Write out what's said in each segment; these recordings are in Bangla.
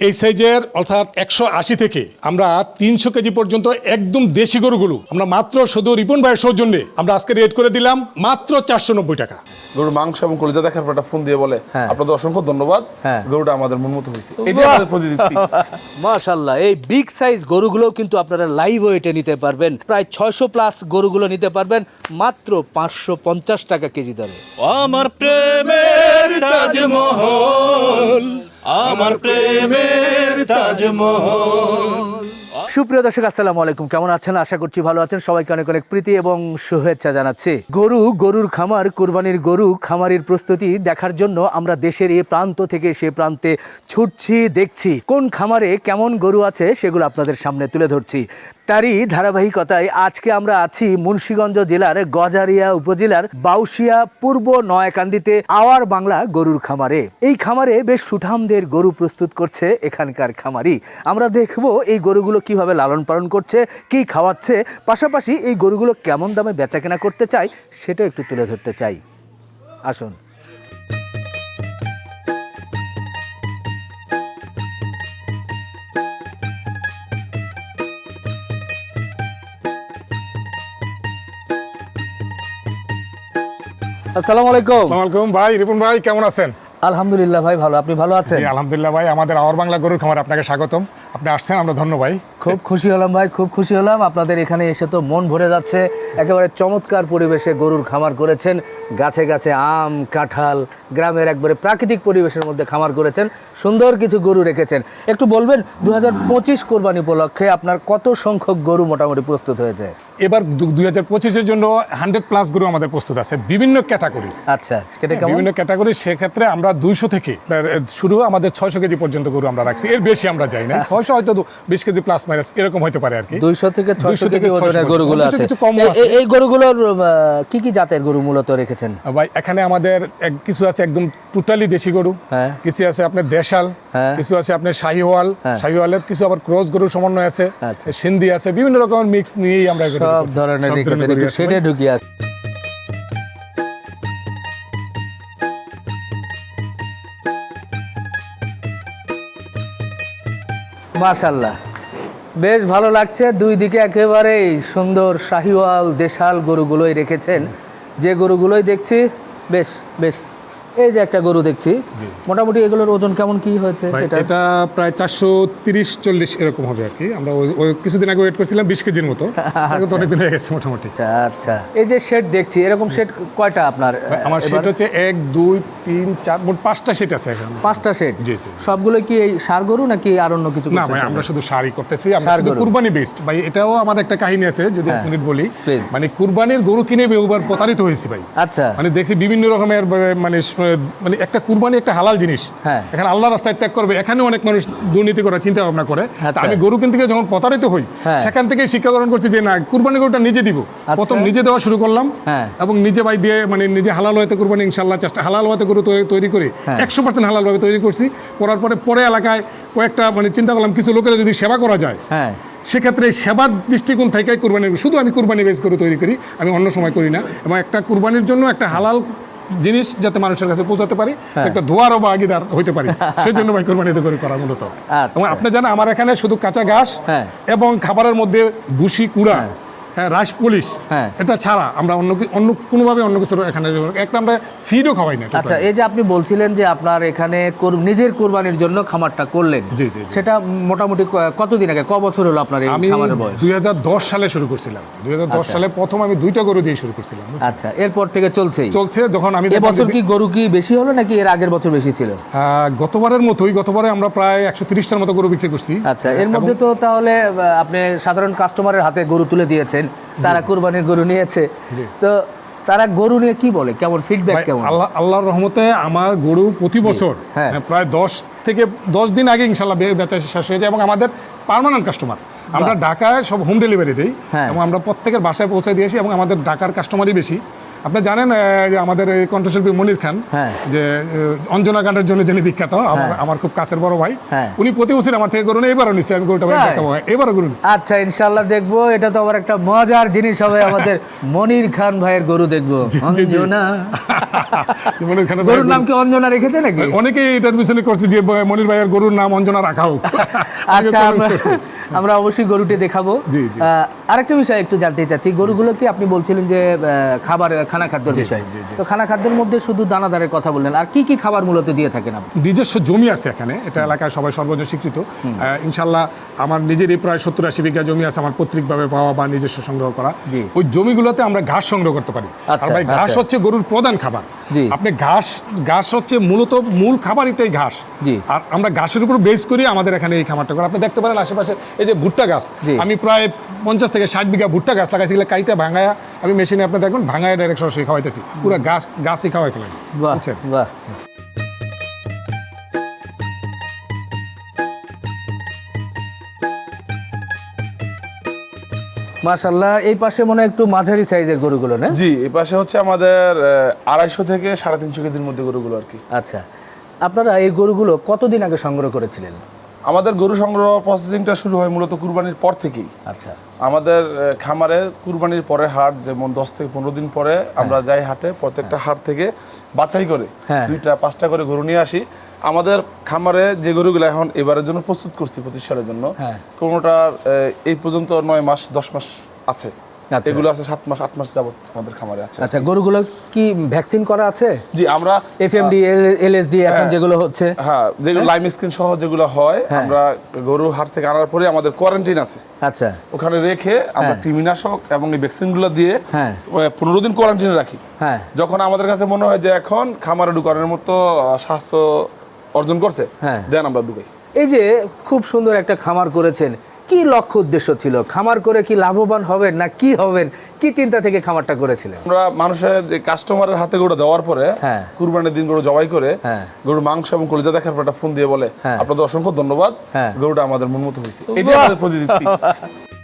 এই সাইজের অর্থাৎ একশো আশি থেকে আমরা তিনশো কেজি পর্যন্ত একদম দেশি গরুগুলো আমরা মাত্র শুধু রিপন ভাইয়ের সৌজন্যে আমরা আজকে রেট করে দিলাম মাত্র চারশো নব্বই টাকা। গরুর মাংস এবং কলিজা দেখার পর একটা ফোন দিয়ে বলে হ্যাঁ। আপনাদের অসংখ্য ধন্যবাদ হ্যাঁ। গরুটা আমাদের মন মতো হয়েছে। এটাই আমাদের প্রতিদিন মাশাল্লাহ এই বিগ সাইজ গরুগুলোও কিন্তু আপনারা লাইভ ওয়েটে নিতে পারবেন। প্রায় ছয়শো প্লাস গরুগুলো নিতে পারবেন মাত্র পাঁচশো পঞ্চাশ টাকা কেজি দরে। আমার প্রেমের তাজমহল আমার প্রেমের তাজমহল। সুপ্রিয় দর্শক, আসসালামু আলাইকুম। কেমন আছেন? আশা করছি ভালো আছেন। সবাইকে অনেক অনেক প্রীতি এবং শুভেচ্ছা জানাচ্ছি। গরু, গরুর খামার, কুরবানির গরু, খামারের প্রস্তুতি দেখার জন্য আমরা দেশের এই প্রান্ত থেকে সে প্রান্তে ছুটছি, দেখছি। কোন খামারে কেমন গরু আছে সেগুলো আপনাদের সামনে তুলে ধরছি। তারই ধারাবাহিকতায় আজকে আমরা আছি মুন্সীগঞ্জ জেলার গজারিয়া উপজেলার বাউশিয়া পূর্ব নয়াকান্দিতে আওয়ার বাংলা গরুর খামারে। এই খামারে বেশ সুঠামদের গরু প্রস্তুত করছে এখানকার খামারি। আমরা দেখব এই গরুগুলো কীভাবে লালন পালন করছে, কি খাওয়াচ্ছে, পাশাপাশি এই গরুগুলো কেমন দামে বেচাকেনা করতে চাই সেটাও একটু তুলে ধরতে চাই। আসুন। আসসালামু আলাইকুম। আলাইকুম ভাই রিপন ভাই কেমন আছেন? আলহামদুলিল্লাহ ভাই ভালো। আপনি ভালো আছেন? আলহামদুলিল্লাহ ভাই আমাদের আওয়ার বাংলা গরুর খামার আপনাকে স্বাগতম। আপনি আসছেন আমরা ধন্য ভাই। খুব খুশি হলাম ভাই খুব খুশি হলাম। আপনাদের এখানে এসে তো মন ভরে যাচ্ছে। একেবারে চমৎকার পরিবেশে গরুর খামার করেছেন। গাছে গাছে আম কাঁঠাল গ্রামের একবারে প্রাকৃতিক পরিবেশের মধ্যে খামার করেছেন। সুন্দর কিছু গরু রেখেছেন। একটু বলবেন দু হাজার পঁচিশ কোরবানি উপলক্ষে আপনার কত সংখ্যক গরু মোটামুটি প্রস্তুত হয়েছে? এবার দুই হাজার পঁচিশের জন্য হান্ড্রেড প্লাস গরু আমাদের প্রস্তুত আছে বিভিন্ন ক্যাটাগরি। আচ্ছা সেটা বিভিন্ন ক্যাটাগরি সেক্ষেত্রে আমরা দুইশো থেকে শুরু আমাদের ছয়শো কেজি পর্যন্ত গরু আমরা রাখছি। এর বেশি আমরা যাই না ছয়শো হয়তো বিশ কেজি প্লাস এরকম হতে পারে আর কি দুইশো থেকে 200 ছয়শো থেকে ওজনের গরুগুলো আছে কিছু কমও আছে। এই গরুগুলোর কি কি জাতের গরু মূলত রেখেছেন ভাই এখানে আমাদের কিছু আছে একদম টোটালি দেশি গরু হ্যাঁ। কিছু আছে আপনার দেশাল হ্যাঁ। কিছু আছে আপনার শাহিওয়াল হ্যাঁ। শাহিওয়ালের কিছু আবার ক্রস গরুর সমন্বয় আছে আচ্ছা। সিন্ধি আছে বিভিন্ন রকমের মিক্স নিয়েই আমরা সব। ধরনের রেখেছেন গরু একটু আছে সেটে ঢুকিয়ে আস মাশাল্লাহ বেশ ভালো লাগছে। দুই দিকে একেবারেই সুন্দর শাহিওয়াল, দেশাল গরুগুলোই রেখেছেন। যে গরুগুলোই দেখছি, বেশ বেশ। এই যে একটা গরু দেখছি মোটামুটি এগুলোর ওজন কেমন কি হয়েছে এটা এটা প্রায় চারশো তিরিশ চল্লিশ এরকম হবে আর কি। আমরা কিছুদিন আগে ওয়েট করছিলাম বিশ কেজির মতো। তো অনেকদিন হয়ে গেছে মোটামুটি। আচ্ছা আচ্ছা। এই যে শেড দেখছি এরকম শেড কয়টা আপনার আমার? সেট হচ্ছে এক দুই তিন চার মোট পাঁচটা সেট আছে এখন। পাঁচটা সেট জি, জি। সবগুলো কি এই সার গরু নাকি আর অন্য কিছু না ভাই আমরা শুধু সারই করতেছি আমরা শুধু কুরবানি বেস্ট ভাই এটাও আমার একটা কাহিনী আছে যদি এক হ্যাঁ, মিনিট বলি। মানে কুরবানির গরু কিনে বহুবার প্রতারিত হয়েছি ভাই। আচ্ছা। মানে দেখছি বিভিন্ন রকমের মানে স- মানে একটা কুরবানি একটা হালাল জিনিস হ্যাঁ। এখানে আল্লাহ রাস্তায় ত্যাগ করবে এখানে অনেক মানুষ দুর্নীতি করে চিন্তা ভাবনা করে আচ্ছা। আমি গরু কিনতে গিয়ে যখন প্রতারিত হই হ্যাঁ। সেখান থেকে শিক্ষা গ্রহণ করছি যে না কুরবানি গরুটা নিজে দিব প্রথম নিজে দেওয়া শুরু করলাম হ্যাঁ। এবং নিজে ভাই দিয়ে মানে নিজে হালাল হয়তো কুরবানি ইনশাল্লাহ চেষ্টা হালাল হয়তো গরু তৈরি- তৈরি করে হ্যাঁ। একশো পার্সেন্ট হালালভাবে তৈরি করছি করার পরে পরে এলাকায় কয়েকটা মানে চিন্তা করলাম কিছু লোকের যদি সেবা করা যায় হ্যাঁ সেক্ষেত্রে সেবার দৃষ্টিকোণ থেকে কুরবানি শুধু আমি কুরবানি বেস করে তৈরি করি আমি অন্য সময় করি না এবং একটা কুরবানির জন্য একটা হালাল জিনিস যাতে মানুষের কাছে পৌঁছাতে পারি হ্যাঁ। একটা ধোয়ারও বা আগিদার হইতে পারি সেই জন্য ভাই কুরবানিতে করে করা মূলত আচ্ছা। এবং আপনি জানেন আমার এখানে শুধু কাঁচা ঘাস হ্যাঁ। এবং খাবারের মধ্যে ভুসি কুড়া হ্যাঁ রাস পুলিশ। হ্যাঁ। এটা ছাড়া আমরা অন্য অন্য কোনোভাবে অন্য কিছু এখানে একটা আমরা ফিডও খাওয়াই না আচ্ছা এই যে আপনি বলছিলেন যে আপনার এখানে নিজের কোরবানির জন্য খামারটা করলেন। সেটা মোটামুটি কতদিন আগে? ক বছর হলো আপনার এই আমি খামারের বয়স? দুই হাজার দশ সালে শুরু করছিলাম। দুই আচ্ছা। সালে প্রথম আমি দুইটা গরু দিয়ে শুরু করছিলাম আচ্ছা এরপর থেকে চলছেই? চলছে যখন আমি এবছর কি গরু কি বেশি হলো নাকি এর আগের বছর বেশি ছিল? গতবারের মতোই গতবারে আমরা প্রায় একশো তিরিশটার মতো গরু বিক্রি করছি। আচ্ছা এর মধ্যে তো তাহলে আপনি সাধারণ কাস্টমারের হাতে গরু তুলে দিয়েছেন। তারা কোরবানির গরু নিয়েছে। তো তারা গরু নিয়ে কি বলে? কেমন ফিডব্যাক কেমন? আল্লাহ আল্লাহর রহমতে আমার গরু প্রতি বছর হ্যাঁ। প্রায় দশ থেকে দশ দিন আগে ইনশাল্লাহ বেচা শেষ হয়ে যায় এবং আমাদের পারমানেন্ট কাস্টমার আমরা ঢাকায় সব হোম ডেলিভারি দিই হ্যাঁ। এবং আমরা প্রত্যেকের বাসায় পৌঁছে দিয়েছি এবং আমাদের ঢাকার কাস্টমারই বেশি। আপনি জানেন যে আমাদের এই কণ্ঠশিল্পী মনির খান হ্যাঁ। যে অঞ্জনা গানের জন্য যিনি বিখ্যাত আমার আমার খুব কাছের বড় ভাই হ্যাঁ। উনি প্রতি বছর আমার থেকে গরু নিয়ে এবারও নিচ্ছে আমি গরুটা দেখাবো এবারও গরু আচ্ছা ইনশাল্লাহ দেখব এটা তো আবার একটা মজার জিনিস হবে আমাদের মনির খান ভাইয়ের গরু দেখব। অঞ্জনা। মনির খানের গরুর নাম কি অঞ্জনা রেখেছে নাকি? অনেকেই এটার পিছনে করছে যে মনির ভাইয়ের গরুর নাম অঞ্জনা রাখা হোক। আচ্ছা আমরা- অবশ্যই গরুটি দেখাবো। আরেকটা বিষয় একটু জানতে চাচ্ছি। গরুগুলো কি আপনি বলছিলেন যে খাবার খানা খাদ্যের বিষয়? তো খানা খাদ্যের মধ্যে শুধু দানাদারের কথা বললেন। আর কি কি খাবার মূলত দিয়ে থাকেন আপনি? নিজস্ব জমি আছে এখানে। এটা এলাকায় সবাই সর্বজন স্বীকৃত। ইনশাল্লাহ আমার নিজেরই প্রায় সত্তর আশি বিঘা জমি আছে। আমার পৈতৃকভাবে পাওয়া বা নিজস্ব সংগ্রহ করা। ওই জমিগুলোতে আমরা ঘাস সংগ্রহ করতে পারি। আর আচ্ছা, ভাই ঘাস আচ্ছা। হচ্ছে গরুর প্রধান খাবার। আপনি ঘাস ঘাস হচ্ছে মূলত মূল খাবার এটাই ঘাস। আর আমরা ঘাসের উপর বেস করি আমাদের এখানে এই খামারটা করে। আপনি দেখতে পারেন আশেপাশে এই যে ভুট্টা গাছ জি। আমি প্রায় পঞ্চাশ থেকে ষাট বিঘা ভুট্টা গাছ লাগাইছি এগুলো কাইটা ভাঙায়া আমি মেশিনে আপনি দেখবেন ভাঙায় ডাইরেক্ট সরাসরি খাওয়াইতেছি। পুরো গাছ গাছই খাওয়াই ফেলেন। বুঝছেন? বাহ। মাশাল্লাহ এই পাশে মনে হয় একটু মাঝারি সাইজের গরুগুলো না? জি এই পাশে হচ্ছে আমাদের আহ, আড়াইশো থেকে সাড়ে তিনশো কেজির মধ্যে গরুগুলো আর কি। আচ্ছা আপনারা এই গরুগুলো কতদিন আগে সংগ্রহ করেছিলেন? আমাদের গরু সংগ্রহ প্রসেসিংটা শুরু হয় মূলত কুরবানির পর থেকেই আচ্ছা আমাদের খামারে কুরবানির পরে হাট যেমন দশ থেকে পনেরো দিন পরে আমরা যাই হাটে প্রত্যেকটা হাট থেকে বাছাই করে হ্যাঁ। দুইটা পাঁচটা করে গরু নিয়ে আসি আমাদের খামারে যে গরুগুলো এখন এবারের জন্য প্রস্তুত করছি পঁচিশ সালের জন্য হ্যাঁ। কোনোটার এই পর্যন্ত নয় মাস দশ মাস আছে। এগুলো আছে সাত মাস আট মাস যাবত আমাদের খামারে আছে। আচ্ছা গরুগুলো কি ভ্যাকসিন করা আছে? জি আমরা এফএমডি এলএসডি এখন যেগুলো হচ্ছে। হ্যাঁ যেগুলো লাইম স্কিন সহ যেগুলো হয় হ্যাঁ। আমরা গরু হাট থেকে আনার পরে আমাদের কোয়ারেন্টাইন আছে। আচ্ছা। ওখানে রেখে আমরা হ্যাঁ। কৃমিনাশক এবং এই ভ্যাকসিনগুলো দিয়ে হ্যাঁ। পনেরো দিন কোয়ারেন্টাইনে রাখি। হ্যাঁ। যখন আমাদের কাছে মনে হয় যে এখন খামারে ঢুকানোর মতো স্বাস্থ্য অর্জন করছে হ্যাঁ। দেন আমরা ঢুকাই। এই যে খুব সুন্দর একটা খামার করেছেন। কি লক্ষ্য উদ্দেশ্য ছিল? খামার করে কি লাভবান হবেন না কি হবেন? কি চিন্তা থেকে খামারটা করেছিলেন? আমরা মানুষের যে কাস্টমারের হাতে গরু দেওয়ার পরে কুরবানের কুরবানির দিন গরু জবাই করে গরু গরুর মাংস এবং কলিজা দেখার পর একটা ফোন দিয়ে বলে হ্যাঁ। আপনাদের অসংখ্য ধন্যবাদ হ্যাঁ। গরুটা আমাদের মন মতো হয়েছে এটা। আমাদের প্রতিনিধি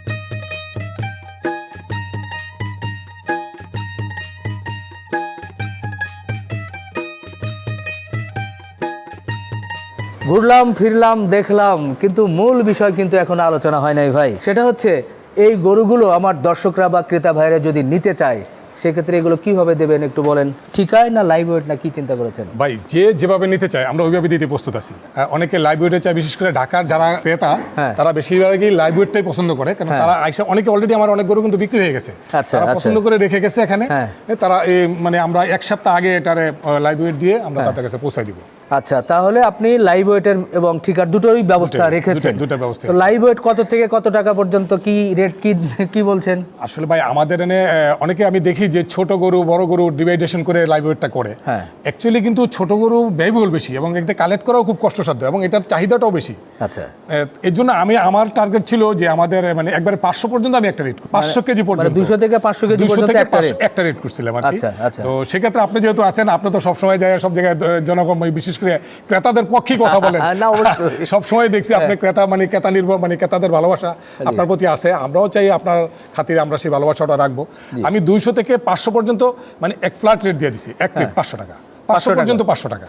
ঘুরলাম ফিরলাম দেখলাম কিন্তু মূল বিষয় কিন্তু এখন আলোচনা হয় নাই ভাই সেটা হচ্ছে এই গরুগুলো আমার দর্শকরা বা ক্রেতা ভাইরা যদি নিতে চায় সেক্ষেত্রে এগুলো কীভাবে দেবেন একটু বলেন ঠিকায় না লাইভ ওয়েট না কি চিন্তা করেছেন ভাই যে যেভাবে নিতে চায় আমরা ওইভাবে দিতে প্রস্তুত আছি অনেকে লাইভ ওয়েটে চায় বিশেষ করে ঢাকার যারা ক্রেতা হ্যাঁ। তারা বেশিরভাগই লাইভ ওয়েটটাই পছন্দ করে কারণ হ্যাঁ। তারা আইসা অনেকে অলরেডি আমার অনেক গরু কিন্তু বিক্রি হয়ে গেছে আচ্ছা, তারা আচ্ছা। পছন্দ করে রেখে গেছে এখানে হ্যাঁ। তারা এই মানে আমরা এক সপ্তাহ আগে এটারে লাইভ ওয়েট দিয়ে আমরা তাদের কাছে পৌঁছাই দিব আচ্ছা তাহলে আপনি লাইভ ওয়েটের এবং ঠিকার দুটোই ব্যবস্থা রেখেছেন। দুটোই ব্যবস্থা তো লাইভ ওয়েট কত থেকে কত টাকা পর্যন্ত কি রেট কি কি বলছেন? আসলে ভাই আমাদের এনে অনেকে আমি দেখি যে ছোট গরু বড় গরু ডিভাইডেশন করে লাইভ ওয়েটটা করে। হ্যাঁ। অ্যাকচুয়ালি কিন্তু ছোট গরু ব্যয়বহুল বেশি এবং এটা কালেক্ট করাও খুব কষ্টসাধ্য এবং এটার চাহিদাটাও বেশি। আচ্ছা। এর জন্য আমি আমার টার্গেট ছিল যে আমাদের মানে একবারে পাঁচশো পর্যন্ত আমি একটা রেট পাঁচশো কেজি পর্যন্ত। দুশো থেকে 500 কেজি 200 পর্যন্ত থেকে একটা রেট করছিলাম আর কি। আচ্ছা, আচ্ছা। তো সেক্ষেত্রে আপনি যেহেতু আছেন আপনি তো সবসময় যায় সব জায়গায় জনগণ মানে বিশেষ ক্রেতাদের পক্ষে কথা বলেন। না, অবশ্যই। সব সময় দেখছি আপনি ক্রেতা মানে ক্রেতা নির্ভর মানে ক্রেতাদের ভালোবাসা আপনার প্রতি আছে। আমরাও চাই আপনার খাতিরে আমরা সেই ভালোবাসাটা রাখব। আমি দুইশো থেকে পাঁচশো পর্যন্ত মানে এক ফ্ল্যাট রেট দিয়ে দিছি। এক রেট পাঁচশো টাকা। পাঁচশো পর্যন্ত পাঁচশো টাকা।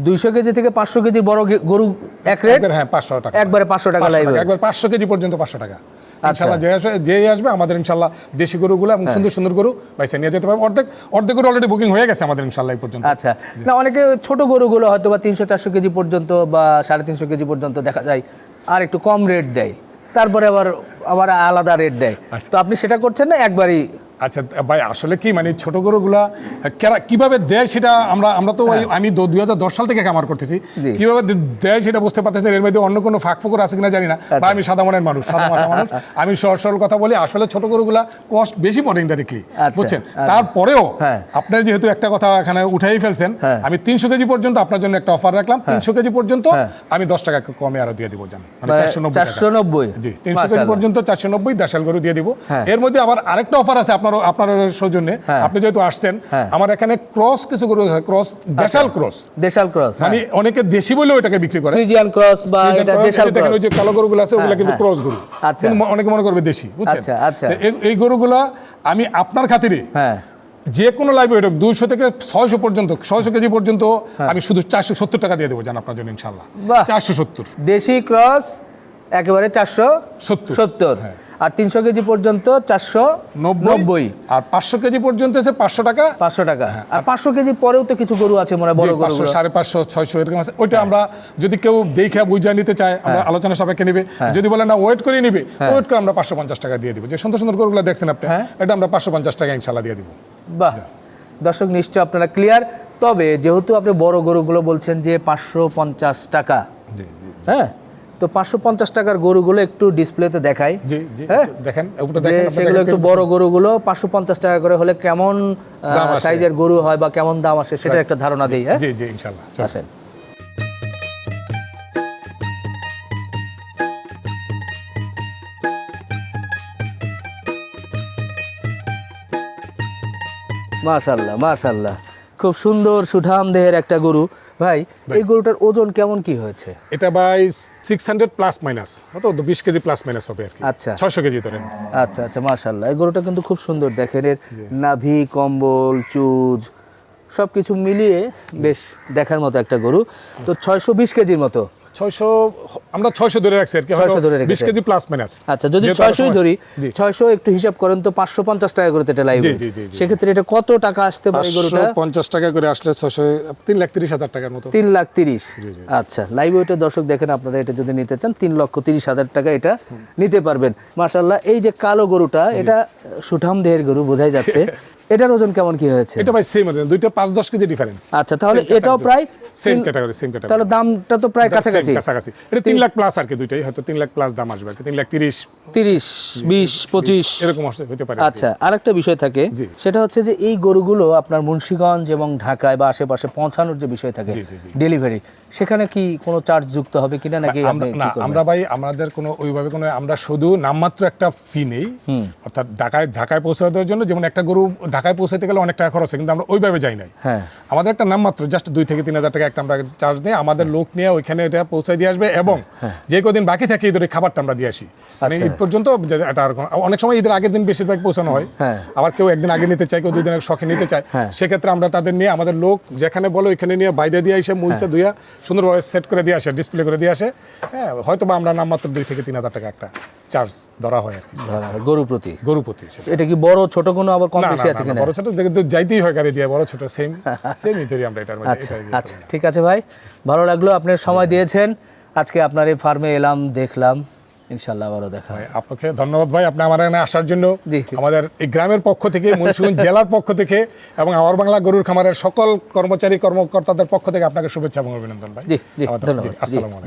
দুইশো কেজি থেকে পাঁচশো কেজি বড় গরু এক রেট? হ্যাঁ পাঁচশো টাকা। একবারে 500 টাকা 500 live weight। একবার পাঁচশো কেজি পর্যন্ত পাঁচশো টাকা। ইনশাল্লাহ যে আসবে যে আসবে আমাদের ইনশাল্লাহ দেশি গরুগুলো এবং সুন্দর সুন্দর গরু বাইসে নিয়ে যেতে পারবে। অর্ধেক অর্ধেক গরু অলরেডি বুকিং হয়ে গেছে আমাদের ইনশাল্লাহ এই পর্যন্ত। আচ্ছা। না অনেকে ছোট গরুগুলো হয়তো বা তিনশো চারশো কেজি পর্যন্ত বা সাড়ে তিনশো কেজি পর্যন্ত দেখা যায় আর একটু কম রেট দেয়। তারপরে আবার আবার আলাদা রেট দেয়। আচ্ছা। তো আপনি সেটা করছেন না একবারই আচ্ছা ভাই আসলে কি মানে ছোট গরুগুলা কীভাবে দেয় সেটা আমরা আমরা তো আমি দুই হাজার দশ সাল থেকে খামার করতেছি হ্যাঁ। কীভাবে দেয় সেটা বুঝতে পারতেছি এর মধ্যে অন্য কোনো ফাঁক ফোকর আছে কিনা জানি না আচ্ছা। বা আমি সাদা মনের মানুষ সাদা মানুষ আমি সরল সরল কথা বলি আসলে ছোট গরুগুলা কস্ট বেশি পড়ে ইনডাইরেক্টলি আচ্ছা, বুঝছেন আচ্ছা। তারপরেও হ্যাঁ। আপনার যেহেতু একটা কথা এখানে উঠাই ফেলছেন হ্যাঁ। আমি তিনশো কেজি পর্যন্ত আপনার জন্য একটা অফার রাখলাম তিনশো কেজি পর্যন্ত হ্যাঁ। আমি দশ টাকা কমে আরও দিয়ে দিব জান মানে চারশো নব্বই চারশো নব্বই জি তিনশো কেজি পর্যন্ত চারশো নব্বই দেশাল গরু দিয়ে দিব হ্যাঁ। এর মধ্যে আবার আরেকটা অফার আছে আপনার আপনার সৌজন্যে হ্যাঁ। আপনি যেহেতু আসছেন হ্যাঁ। আমার এখানে ক্রস কিছু গরু ক্রস দেশাল ক্রস দেশাল ক্রস মানে অনেকে দেশি বলেও এটাকে বিক্রি করে ফ্রিজিয়ান ক্রস বা এটা দেশাল ক্রস ওই যে কালো গরুগুলো আছে ওগুলো হ্যাঁ, কিন্তু হ্যাঁ। ক্রস গরু আচ্ছা। অনেকে মনে করবে দেশি বুঝছেন আচ্ছা, আচ্ছা। এই- গরুগুলা আমি আপনার খাতিরে হ্যাঁ যে কোনো লাইভ হোক দুইশো থেকে ছয়শো পর্যন্ত ছয়শো কেজি পর্যন্ত আমি শুধু চারশো সত্তর টাকা দিয়ে দেবো জান আপনার জন্য ইনশাল্লাহ চারশো সত্তর দেশি ক্রস একেবারে চারশো সত্তর। সত্তর হ্যাঁ। আর তিনশো কেজি পর্যন্ত চারশো নব্বই আর পাঁচশো কেজি পর্যন্ত হচ্ছে পাঁচশো টাকা? পাঁচশো টাকা। আর পাঁচশো কেজি পরেও তো কিছু গরু আছে মনে হয় বড় হ্যাঁ, গরু সাড়ে পাঁচশো ছয়শো এরকম আছে। ওইটা আমরা যদি কেউ দেখে বুঝা নিতে চায় আমরা হ্যাঁ। আলোচনা সাপেক্ষে নিবে। যদি বলে না ওয়েট করে নিবে ওয়েট করে আমরা পাঁচশো পঞ্চাশ টাকা দিয়ে দিব। যে সুন্দর সুন্দর গরুগুলো দেখছেন আপনি হ্যাঁ। এটা আমরা পাঁচশো পঞ্চাশ টাকা ইনশাল্লাহ দিয়ে দিব। বাহ। দর্শক নিশ্চয় আপনারা ক্লিয়ার তবে যেহেতু আপনি বড় গরুগুলো বলছেন যে পাঁচশো পঞ্চাশ টাকা হ্যাঁ? তো পাঁচশো পঞ্চাশ টাকার গরুগুলো একটু ডিসপ্লেতে দেখাই। হ্যাঁ? দেখেন সেগুলো একটু বড় গরুগুলো পাঁচশো পঞ্চাশ টাকা করে হলে কেমন সাইজের গরু হয় বা কেমন দাম আসে সেটা একটা ধারণা দিই হ্যাঁ? আসেন। মাশাল্লাহ মাশাল্লাহ খুব সুন্দর সুঠাম দেহের একটা গরু। ভাই এই গরুটার ওজন কেমন কি হয়েছে? এটা ভাই সিক্স হান্ড্রেড প্লাস মাইনাস হয়তো বিশ কেজি প্লাস মাইনাস হবে আর কি। আচ্ছা। ছয়শো কেজি ধরেন। আচ্ছা আচ্ছা মাশাল্লাহ এই গরুটা কিন্তু খুব সুন্দর দেখেন এর নাভি কম্বল চুজ সব কিছু মিলিয়ে বেশ দেখার মতো একটা গরু। তো ছয়শো বিশ কেজির মতো ছয়শো আমরা ছয়শো ধরে রাখছি আর কি 600 ধরে বিশ কেজি প্লাস মাইনাস আচ্ছা যদি ছয়শোই ধরি ছয়শো একটু হিসাব করেন তো পাঁচশো পঞ্চাশ টাকা করে এটা লাইভ। সেক্ষেত্রে এটা কত টাকা আসতে পারে গরুটা? পঞ্চাশ টাকা করে আসলে ছশো তিন লাখ তিরিশ হাজার টাকার মতো। তিন লাখ তিরিশ। আচ্ছা লাইভ ওয়েটের দর্শক দেখেন আপনারা এটা যদি নিতে চান তিন লক্ষ তিরিশ হাজার টাকা এটা নিতে পারবেন। মাশাল্লাহ এই যে কালো গরুটা এটা সুঠাম দেহের গরু বোঝাই যাচ্ছে। এটার ওজন কেমন কি হয়েছে? এটা ভাই সেম দুইটা পাঁচ দশ কেজি ডিফারেন্স আচ্ছা তাহলে এটাও প্রায় সেম ক্যাটাগরি সেম ক্যাটাগরি তাহলে দামটা তো প্রায় কাছাকাছি। কাছাকাছি। এটা তিন লাখ প্লাস আর কি দুইটাই হয়তো তিন লাখ প্লাস দাম আসবে আর কি তিন লাখ তিরিশ। তিরিশ বিশ পঁচিশ। এরকম আসতে- হতে পারে আচ্ছা আরেকটা বিষয় থাকে সেটা হচ্ছে যে এই গরুগুলো আপনার মুন্সিগঞ্জ এবং ঢাকায় বা আশেপাশে পৌঁছানোর যে বিষয় থাকে। ডেলিভারি সেখানে কি কোনো চার্জ যুক্ত হবে কিনা নাকি আমরা না আমরা ভাই আমাদের কোনো ওইভাবে কোনো আমরা শুধু নামমাত্র একটা ফি নেই অর্থাৎ ঢাকায় ঢাকায় পৌঁছে দেওয়ার জন্য যেমন একটা গরু ঢাকায় পৌঁছাতে গেলে অনেক টাকা খরচ হয় কিন্তু আমরা ওইভাবে যাই নাই। হ্যাঁ। আমাদের একটা নামমাত্র জাস্ট দুই থেকে তিন হাজার টাকা একটা আমরা চার্জ নিয়ে আমাদের লোক নিয়ে ওইখানে এটা পৌঁছায় দিয়ে আসবে এবং যে কদিন বাকি থাকে ঈদের খাবারটা আমরা দিয়ে আসি। মানে আচ্ছা। ঈদ পর্যন্ত এটা অনেক সময় ঈদের আগের দিন বেশিরভাগ পৌঁছানো হয়। হ্যাঁ। আবার কেউ একদিন আগে নিতে চায় কেউ দুই দিনের শখে নিতে চায়। হ্যাঁ। সেক্ষেত্রে আমরা তাদের নিয়ে আমাদের লোক যেখানে বলো ওইখানে নিয়ে বাইরে দিয়ে এসে মুইসে ধুইয়া সুন্দরভাবে সেট করে দিয়ে আসে ডিসপ্লে করে দিয়ে আসে। হ্যাঁ হয়তো বা আমরা নামমাত্র দুই থেকে তিন হাজার টাকা একটা চার্জ ধরা হয় আর কি হয়। গরু প্রতি। গরু প্রতি। এটা কি বড় ছোট কোনো আবার কম বেশি আছে? না, না, বড় ছোট যাইতেই হয় গাড়ি দিয়ে বড় ছোট সেম সেম ইতরি আমরা এটার মধ্যে আচ্ছা আচ্ছা ঠিক আছে ভাই ভালো লাগল আপনি সময় দিয়েছেন। আজকে আপনার এই ফার্মে এলাম দেখলাম। ইনশাল্লাহ আবারও দেখা হবে। আপনাকে ধন্যবাদ ভাই আপনি আমার এখানে আসার জন্য। আমাদের এই গ্রামের পক্ষ থেকে মুন্সিগঞ্জ জেলার পক্ষ থেকে এবং আমার বাংলা গরুর খামারের সকল কর্মচারী কর্মকর্তাদের পক্ষ থেকে আপনাকে শুভেচ্ছা এবং অভিনন্দন ভাই। জি জি ধন্যবাদ।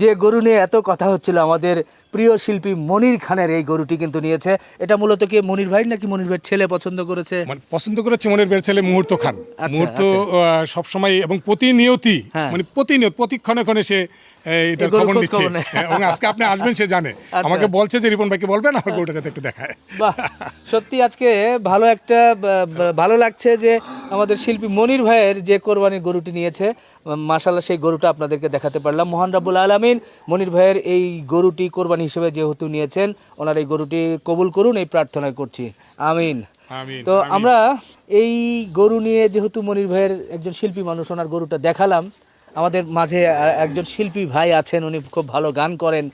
যে গরু নিয়ে এত কথা হচ্ছিল আমাদের প্রিয় শিল্পী মনির খানের এই গরুটি কিন্তু নিয়েছে। এটা মূলত কি মনির ভাই নাকি মনির ভাই ছেলে পছন্দ করেছে? মানে পছন্দ করেছে মনির বের ছেলে মুহূর্ত খান। আচ্ছা, মুহূর্ত সবসময় এবং প্রতিনিয়তি হ্যাঁ। মানে প্রতিনিয়ত প্রতিক্ষণে ক্ষণে সে এটা খবর নিচ্ছে। হ্যাঁ, এবং আজকে আপনি আসবেন সে জানে। আচ্ছা। আমাকে বলছে যে রিপন ভাইকে বলবেন আমার গরুটা যাতে একটু দেখায়। সত্যি আজকে ভালো একটা ভালো লাগছে যে আমাদের শিল্পী মনির ভাইয়ের যে কোরবানির গরুটি নিয়েছে মাসাল্লাহ সেই গরুটা আপনাদেরকে দেখাতে পারলাম। মহান রাব্বুল আলমিন মনির ভাইয়ের এই গরুটি কোরবানি হিসেবে যেহেতু নিয়েছেন ওনার এই গরুটি কবুল করুন এই প্রার্থনা করছি। আমিন, তো আমরা এই গরু নিয়ে যেহেতু মনির ভাইয়ের একজন শিল্পী মানুষ ওনার গরুটা দেখালাম আমাদের মাঝে একজন শিল্পী ভাই আছেন উনি খুব ভালো গান করেন।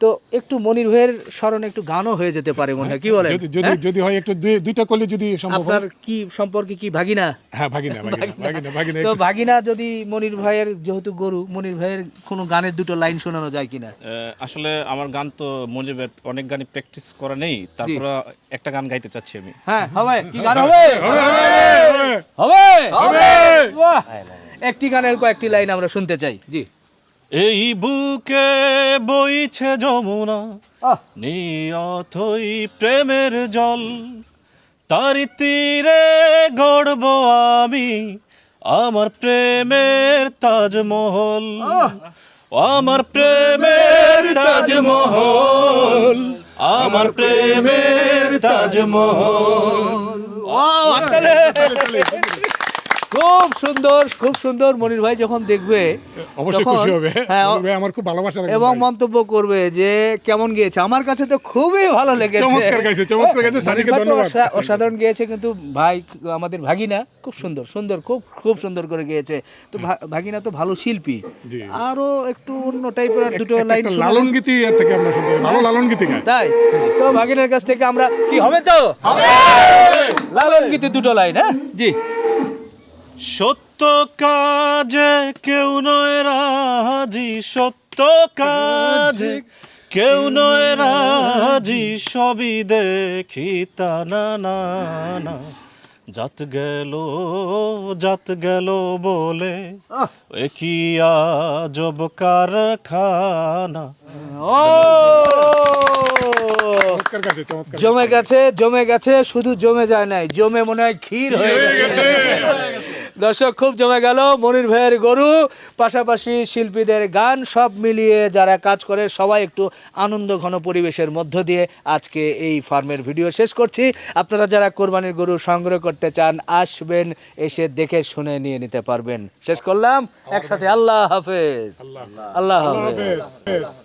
তো একটু মনির ভাইয়ের স্মরণে একটু গানও হয়ে যেতে পারে মনে হয় কি বলেন? যদি যদি যদি হয় একটু দুইটা করলে যদি সম্ভব আপনার কি সম্পর্কে কি ভাগিনা? হ্যাঁ ভাগিনা ভাগিনা ভাগিনা। তো ভাগিনা যদি মনির ভাইয়ের যেহেতু গরু মনির ভাইয়ের কোনো গানের দুটো লাইন শোনানো যায় কিনা? আসলে আমার গান তো মনির ভাইয়ের অনেক গানই প্র্যাকটিস করা নেই তারপর একটা গান গাইতে চাচ্ছি আমি। হ্যাঁ হবে। কি গান হবে? হবে হবে বাহ! একটি গানের কয়েকটি লাইন আমরা শুনতে চাই। জি। এই বুকে বইছে যমুনা আহ। নিয়তই প্রেমের জল। তার তীরে গড়ব আমি আমার প্রেমের তাজমহল। আমার প্রেমের তাজমহল আমার প্রেমের তাজমহল। খুব সুন্দর খুব সুন্দর মনির ভাই যখন দেখবে অবশ্যই খুশি হবে। হ্যাঁ আমার খুব ভালোবাসা এবং মন্তব্য করবে যে কেমন গিয়েছে? আমার কাছে তো খুবই ভালো লেগেছে। চমৎকার গাইছে, চমৎকার গাইছে, সানিকে ধন্যবাদ। অসাধারণ গিয়েছে কিন্তু ভাই আমাদের ভাগিনা খুব সুন্দর সুন্দর খুব খুব সুন্দর করে গিয়েছে। তো ভাগিনা তো ভালো শিল্পী। আরও একটু অন্য টাইপের দুটো লাইন লালন গীতি থেকে আমরা শুনতে ভালো লালন গীতি গায়। তাই। তো ভাগিনার কাছ থেকে আমরা কি হবে তো? লালন গীতি দুটো লাইন হ্যাঁ? জি। সত্য কাজে কেউ নয় রাজি সত্য কাজে কেউ নয় রাজি সবই দেখি তা না না না। জাত গেল জাত গেল বলে কি আজব কারখানা? জমে গেছে জমে গেছে শুধু জমে যায় নাই জমে মনে হয় ক্ষীর হয়ে গেছে। দর্শক খুব জমে গেল মনির ভাইয়ের গরু। পাশাপাশি শিল্পীদের গান সব মিলিয়ে যারা কাজ করে সবাই একটু আনন্দ ঘন পরিবেশের মধ্য দিয়ে আজকে এই ফার্মের ভিডিও শেষ করছি। আপনারা যারা কোরবানির গরু সংগ্রহ করতে চান আসবেন এসে দেখে শুনে নিয়ে নিতে পারবেন। শেষ করলাম। একসাথে আল্লাহ হাফেজ। আল্লাহ হাফেজ। হাফেজ।